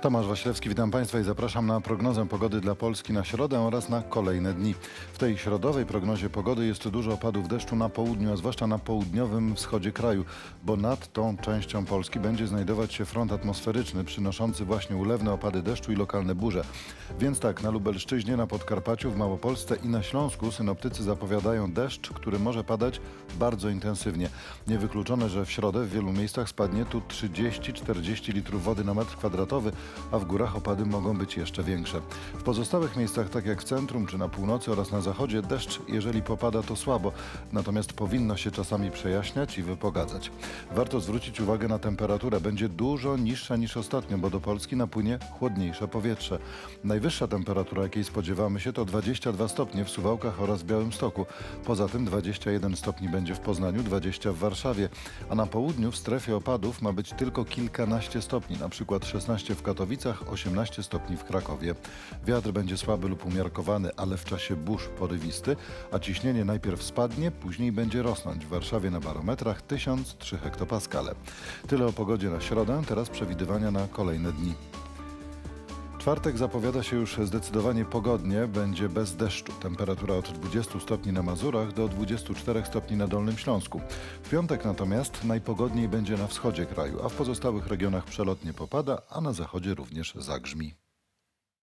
Tomasz Waślewski, witam Państwa i zapraszam na prognozę pogody dla Polski na środę oraz na kolejne dni. W tej środowej prognozie pogody jest dużo opadów deszczu na południu, a zwłaszcza na południowym wschodzie kraju, bo nad tą częścią Polski będzie znajdować się front atmosferyczny przynoszący właśnie ulewne opady deszczu i lokalne burze. Więc tak, na Lubelszczyźnie, na Podkarpaciu, w Małopolsce i na Śląsku synoptycy zapowiadają deszcz, który może padać bardzo intensywnie. Niewykluczone, że w środę w wielu miejscach spadnie tu 30-40 litrów wody na metr kwadratowy, a w górach opady mogą być jeszcze większe. W pozostałych miejscach, tak jak w centrum czy na północy oraz na zachodzie, deszcz, jeżeli popada, to słabo, natomiast powinno się czasami przejaśniać i wypogadzać. Warto zwrócić uwagę na temperaturę. Będzie dużo niższa niż ostatnio, bo do Polski napłynie chłodniejsze powietrze. Najwyższa temperatura, jakiej spodziewamy się, to 22 stopnie w Suwałkach oraz Białymstoku. Poza tym 21 stopni będzie w Poznaniu, 20 w Warszawie, a na południu w strefie opadów ma być tylko kilkanaście stopni, na przykład 16 w Katowicach, 18 stopni w Krakowie. Wiatr będzie słaby lub umiarkowany, ale w czasie burz porywisty, a ciśnienie najpierw spadnie, później będzie rosnąć. W Warszawie na barometrach 1003 hektopaskale. Tyle o pogodzie na środę, teraz przewidywania na kolejne dni. Czwartek zapowiada się już zdecydowanie pogodnie, będzie bez deszczu. Temperatura od 20 stopni na Mazurach do 24 stopni na Dolnym Śląsku. W piątek natomiast najpogodniej będzie na wschodzie kraju, a w pozostałych regionach przelotnie popada, a na zachodzie również zagrzmi.